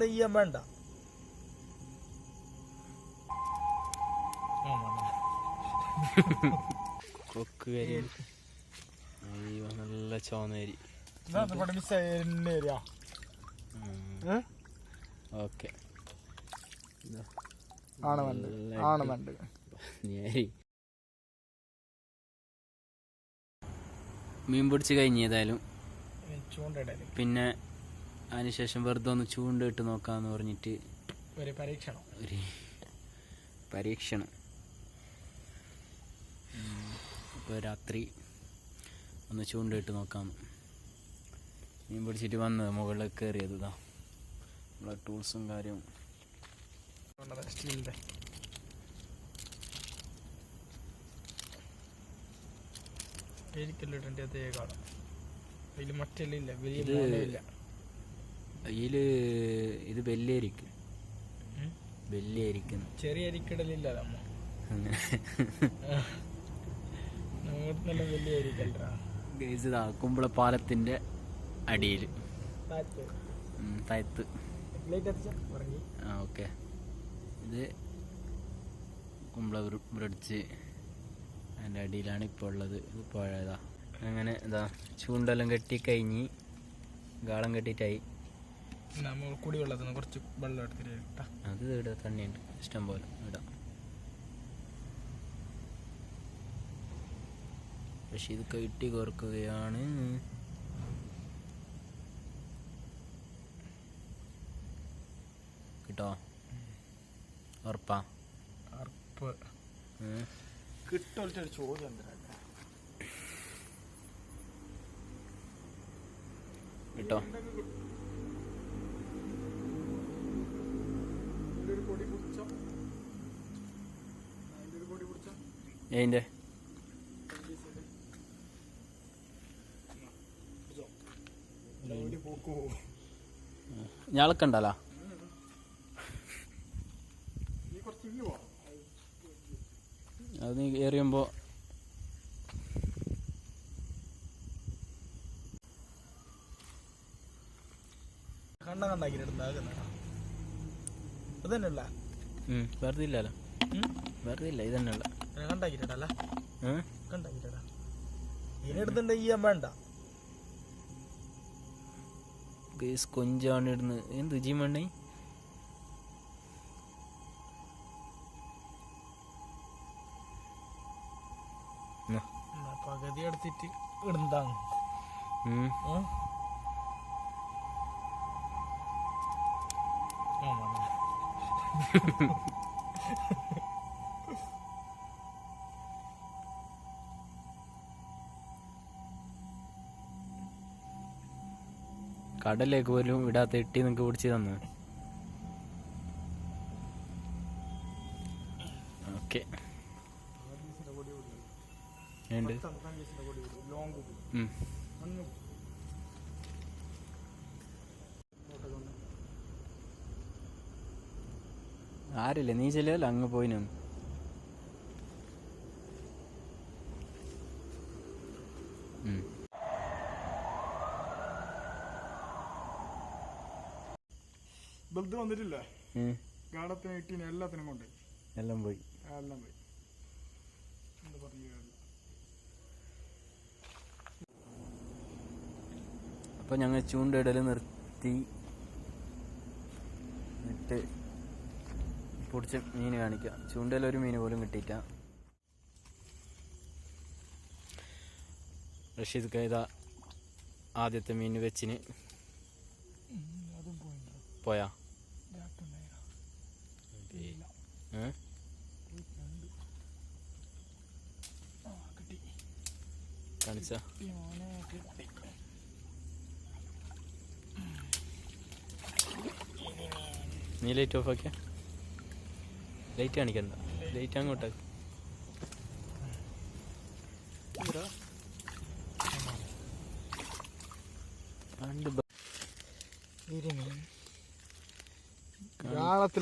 നെയ്യാൻ വേണ്ട. കൊക്ക് കരി. അയ്യോ നല്ല ചോന്നേരി ഓക്കെ. മീൻ പിടിച്ച് കഴിഞ്ഞ് ഏതായാലും. പിന്നെ അതിനുശേഷം വെറുതെ ഒന്ന് ചൂണ്ടിട്ട് നോക്കാന്ന് പറഞ്ഞിട്ട് ഒരു പരീക്ഷണം. ഒരു പരീക്ഷണം. ഇപ്പോൾ രാത്രി ഒന്ന് ചൂണ്ടിട്ട് നോക്കാം. മീൻ പിടിച്ചിട്ട് വന്നത് മുകളിൽ കയറിയത് ഇതാ. നമ്മളെ ടൂൾസും കാര്യവും. സ്റ്റീലിന്റെ. എനിക്കെല്ലാം അതേ കാണാം. അതിൽ മറ്റെല്ലാം ഇല്ല വലിയ മോനയില്ല അതിൽ ഇത് വെല്ലേരിക്കും. വെല്ലേരിക്കുന്നു ചെറിയ അരിക്കിടലില്ല ഇതാ കുമ്പളപ്പാലത്തിന്റെ അടിയിൽ. തയത്ത്. ആ ഓക്കെ. ഇത് കുമ്പള ബ്ര- ബ്രിഡ്ജ് അതിന്റെ അടിയിലാണ് ഇപ്പോൾ ഉള്ളത്. ഇത് പുഴ അങ്ങനെ ഇതാ ചൂണ്ടെല്ലാം കെട്ടി കഴിഞ്ഞ് ഗാളം കെട്ടിയിട്ടായി. നമ്മൾ കുടിവെള്ളത്തിന് കുറച്ച് വെള്ളം എടുത്തിട്ട് ഇട്ടാ. അത് ഇവിടെ തന്നെയുണ്ട്. ഇഷ്ടം പോലെ ഇടാം പക്ഷെ ഇത് കെട്ടി കോർക്കുകയാണ്. കിട്ടോ? ഉറപ്പാ? അർപ്പ് ഉം. കിട്ടൊരു ചോദ്യം കിട്ടോ? കൊടി പിടിച്ചോ അതിന്റെ. ഒരു കൊടി പിടിച്ചോ ഏതിന്റെ ഒരു പോക്കോ ഞാളക്കണ്ടല്ലോ നീ കുറച്ച് കണ്ണ അത് നീ എറിയുമ്പോൾ കണ്ണ കണ്ടാക്കിട്ടുണ്ടാകുന്ന അതന്നെയല്ല വെറുതെ ഇല്ലല്ലോ വെറുതെ ഇല്ല ഇത് തന്നെയുള്ള കണ്ടാക്കിട്ടല്ല കണ്ടാക്കിട്ടടാ ഇതിനെടുത്തുണ്ട് ചെയ്യാൻ വേണ്ട. ഗേസ് കൊഞ്ചാണ് ഇടുന്നത്. എന്ത് ജി മണ്ണി എന്നാ. പകുതി എടുത്തിട്ട് ഇടുന്നതാണ്. ഉം. ഉം. കടലേക്ക് പോലും ഇടാത്ത ഇട്ടി നിങ്ങക്ക് പിടിച്ച് തന്നു. ഓക്കെ. ലോങ് ആരില്ല? നീ ചെല്ലല്ലോ അങ്ങ് പോയിനും. ബൽദ് വന്നിട്ടില്ല. ഗാഡത്തിന് ഇട്ടിന് എല്ലാത്തിനും കൊണ്ട്. എല്ലാം പോയി. എല്ലാം പോയി. എന്ത് പറഞ്ഞു കാര്യമില്ല. അപ്പൊ ഞങ്ങൾ ചൂണ്ടയിടൽ നിർത്തി. എന്നിട്ട് പൊടിച്ച മീൻ കാണിക്കാം ചൂണ്ടയിൽ ഒരു മീൻ പോലും കിട്ടിയിട്ട റഷീദ് കൈത ആദ്യത്തെ മീൻ വെച്ചിന്. പോയാ. കാണിച്ച? നീ ലൈറ്റ് ഓഫ് ആക്കിയ? ലൈറ്റ് കാണിക്കണ്ട. ലൈറ്റ് അങ്ങോട്ടാക്കി രണ്ട്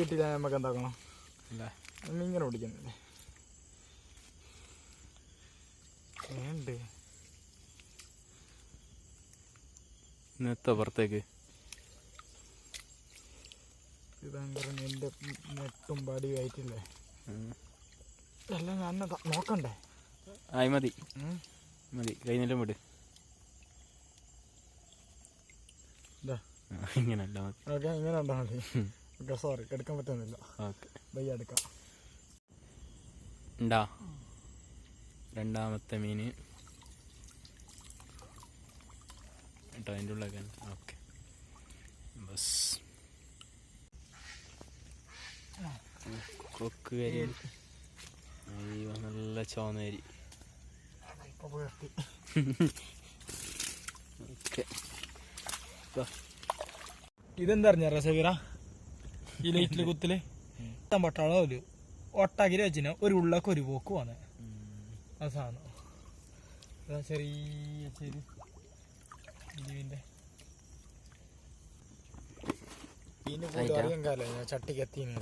കിട്ടിയില്ല നമ്മക്ക് നമുക്ക് എന്താക്കണം? ഇങ്ങനെ പിടിക്കുന്നില്ലേ? വേണ്ട? ഇന്നെത്തോ പുറത്തേക്ക്? ഇതങ്ങനെ നെല്ലും നെട്ടും പടിയുമായിട്ടില്ലേ എല്ലാം ഞാൻ ത- നോക്കണ്ടേ? ആയി മതി. മതി. കൈനെല്ലാം വിട്. ഇങ്ങനല്ല മതി. ഓക്കെ ഇങ്ങനെ ഉണ്ടാ മതി. ഓക്കെ സോറി എടുക്കാൻ പറ്റുന്നില്ല. ഓക്കെ. വയ്യ എടുക്കാം. ഉണ്ടാ. രണ്ടാമത്തെ മീന് കേട്ടോ അതിന്റെ ഉള്ളിലൊക്കെ. ഓക്കെ. ബസ്. കൊക്ക് കരി അയ്യോ നല്ല ചോന്നരി ഇപ്പോൾ പുയർത്തി ഓക്കെ. ഇതെന്താ അറിഞ്ഞ സബീറ ഈ ലൈറ്റിൽ കുത്തിൽ? പട്ടാളോ ഒരു ഒട്ടാക്കിരി വെച്ചിന് ഒരു ഉള്ളൊക്കെ ഒരു പോക്ക് വന്ന്. ആ സാധനം. ചെറിയ ചെരി. ആയിട്ടാ? അറിയാൻ കാലം ഞാൻ ചട്ടിക്ക് എത്തിന്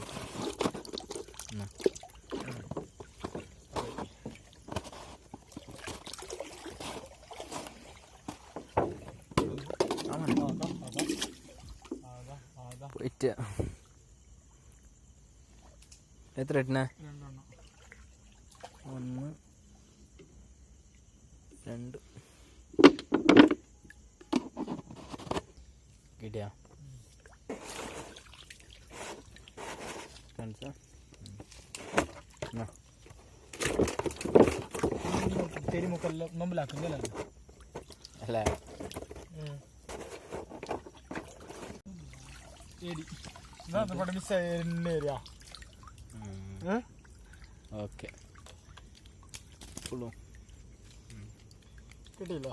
പോയിട്ട്. എത്ര ഇട്ടണേ രണ്ടെണ്ണം ഒന്ന് രണ്ട് കിട്ടിയാ കാണിച്ചാ കിട്ടിയില്ല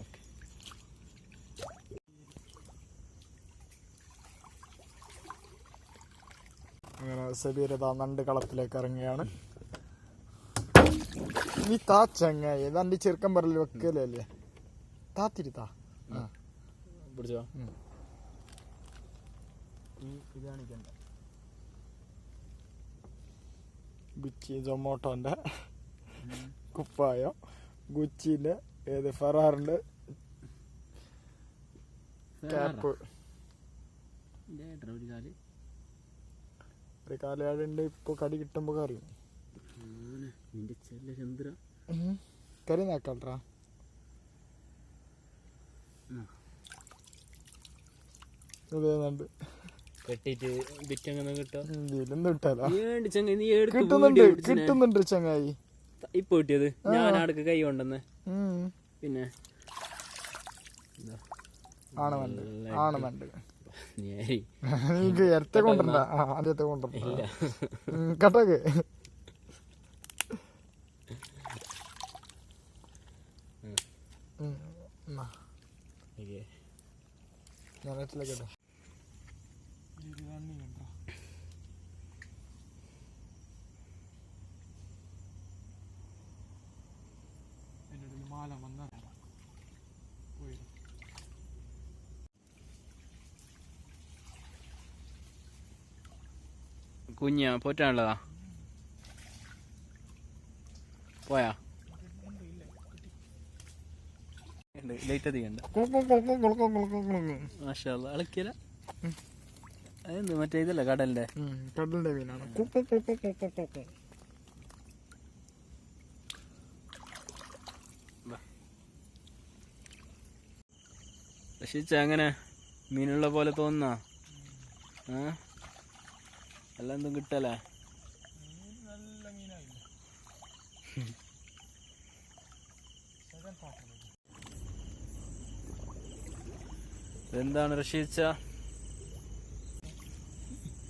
ഓക്കെ അങ്ങനെ സബീരത നണ്ട് കളത്തിലേക്ക് ഇറങ്ങുകയാണ്. നീ താ ചങ്ങായി ഏതാണ്ട് ചെറുക്കൻ പറഞ്ഞു വെക്കലല്ലേ താത്തിരി താ. പിടിച്ചോ. ഇത് കാണിക്കണ്ട ഗുച്ചി ജൊമാറ്റോന്റെ കുപ്പായം ഗുച്ചിന്റെ ഏത് ഫെറാറിന്റെ ക്യാപ്പ്. ഒരു കാലയാളുണ്ട് ഇപ്പൊ കടി കിട്ടുമ്പോ അറിയും നിന്റെ ചെല്ല ചന്ദ്ര കറി നാക്കാട്ടാ കെട്ടിട്ട് ബിറ്റങ്ങനെ കിട്ടുന്നുണ്ട്. കിട്ടുന്നുണ്ട് ചങ്ങായി. ഇപ്പൊ കിട്ടിയത് ഞാൻ കൈ കൊണ്ടെന്ന്. പിന്നെ? ഇരത്തെ കൊണ്ടുണ്ട ആദ്യത്തെ കൊണ്ടുണ്ടാ ഇല്ല. കട്ടക്ക് ഓക്കേ. ഞാൻ കേട്ടോ മാല വന്നാ പോയി കുഞ്ഞാ പോറ്റാനുള്ളതാ പോയാ? ലൈറ്റ് അധികണ്ട മാഷാ അളക്കിയല്ല അതെന്ത് മറ്റേ ഇതല്ലേ കടലിന്റെ കടലിന്റെ മീനാണ് പക്ഷെ അങ്ങനെ മീനുള്ള പോലെ തോന്നുന്ന ആ അല്ല എന്തും കിട്ടല്ലേ നല്ല മീനായില്ല എന്താണ് റഷീച്ച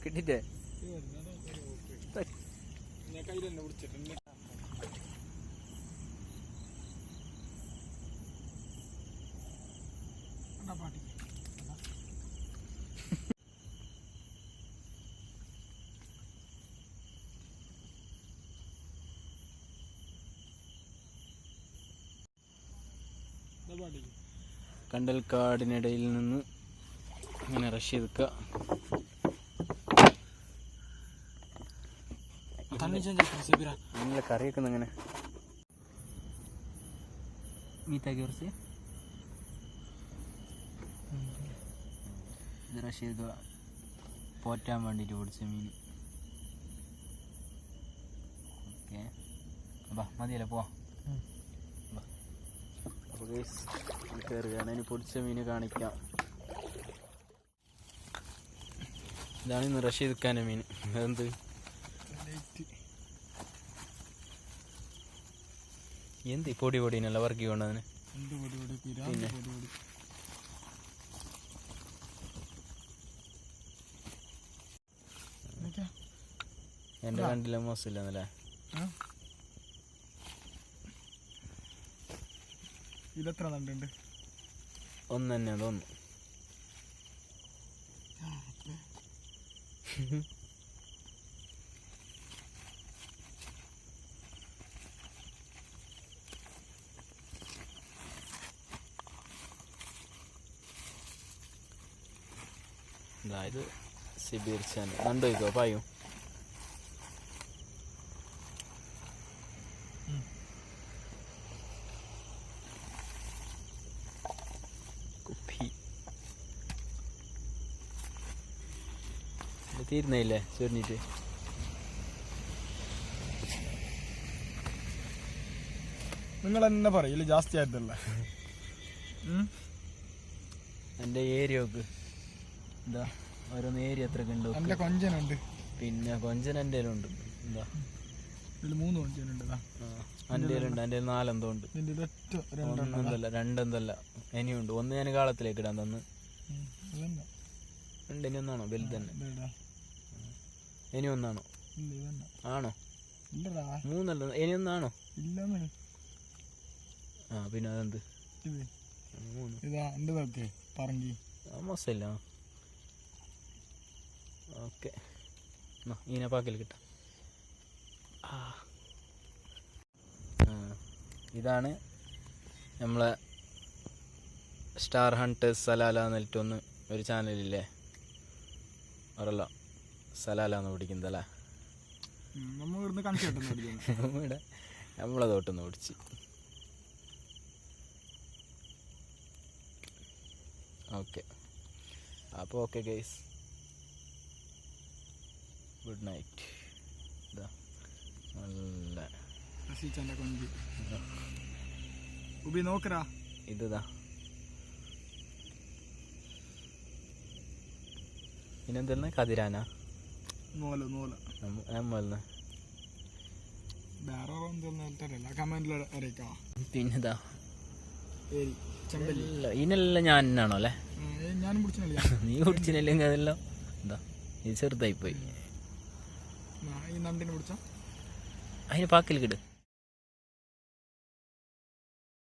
കിട്ടിട്ടേ ഞാൻ കണ്ടൽക്കാടിനിടയിൽ നിന്ന് ഇങ്ങനെ റഷ് സിബിര നല്ല കറി വെക്കുന്ന അങ്ങനെ മീത്താക്കി കുറച്ച്. ഇത് പോറ്റാൻ വേണ്ടിയിട്ട് പിടിച്ച മീൻ. ഓക്കെ. ബാ മതിയല്ലേ പോവാം. അപ്പോൾ ഗൈസ് കയറുകയാണ് ഇനി പൊടിച്ച മീൻ കാണിക്കാം. ഇതാണ് ഇന്ന് റഷ് ഖാന്റെ മീൻ. എന്ത് എന്ത് പൊടി പൊടിനല്ല വർക്കി കൊണ്ടതിന്? പിന്നെ? എന്റെ കണ്ടില്ല മോശമില്ലെന്നല്ലേ ആ? ഇതെത്ര നണ്ടുണ്ട് ഒന്ന് തന്നെ തോന്നുന്നു ഇതായത് സിബീർ ചാൻ കണ്ടോയിക്കോ പായും തീരുന്നില്ലേ ചൊരിഞ്ഞിട്ട് നിങ്ങൾ എന്നെ പറയില്ല ജാസ്തി ആയിട്ടല്ല. എന്റെ ഏരിയ നോക്ക്. എന്താ? ഓരോന്ന് ഏരിയ എത്ര ഉണ്ട്. എന്റെ കൊഞ്ചനുണ്ട്. പിന്നെ കൊഞ്ചൻ എന്റെ ഉണ്ട് എന്താ? ഇതിൽ മൂന്ന് കൊഞ്ചനുണ്ട് ദാ. എന്റെ ഉണ്ട് എന്റെ നാലെന്തോ ഉണ്ട്. ഒന്നെന്തല്ല രണ്ടെന്തല്ല. ഇനിയുണ്ട്. ഒന്ന് ഞാൻ കാളത്തിലേക്ക് ഇടാൻ തന്ന്. ഉണ്ട് ഇനി ഒന്നാണോ? വലുത് തന്നെ. ഇതെടാ. ഇനി ഒന്നാണോ. ആണോ? മൂന്നല്ല ഇനി ഒന്നാണോ? ആ പിന്നെ അതെന്ത്? മോശമില്ല ഓക്കെ. ഈനെ പാക്കിൽ കിട്ടാം. ഇതാണ് നമ്മളെ സ്റ്റാർ ഹണ്ട് സലാല എന്നിട്ടൊന്ന് ഒരു ചാനലില്ലേ? പറയല്ല സലാല പിടിക്കുന്നത് പിടിക്കുന്നതല്ലേ നമ്മൾ ഇവിടുന്ന് കണക്ക് കിട്ടുന്ന ഇവിടെ നമ്മളെ തോട്ടൊന്ന് പിടിച്ച് ഓക്കെ. അപ്പോൾ ഓക്കെ ഗൈസ് ഗുഡ് നൈറ്റ് ഇതാ. നല്ല. കൊഞ്ച്. ഉബി നോക്കറാ ഇതാ പിന്നെന്തെന്ന് കതിരാന നോല വേറെ കമന്റിൽ അറിയിക്കാം. പിന്നെതാ? ഇതിനെല്ലാം ഞാൻ തന്നെയാണോ അല്ലേ പിടിച്ചില്ല നീ കുടിച്ചില്ലെങ്കിൽ അതെല്ലാം? എന്താ? ഇത് ചെറുതായി പോയി അതിന് പാക്കിൽ കിട്.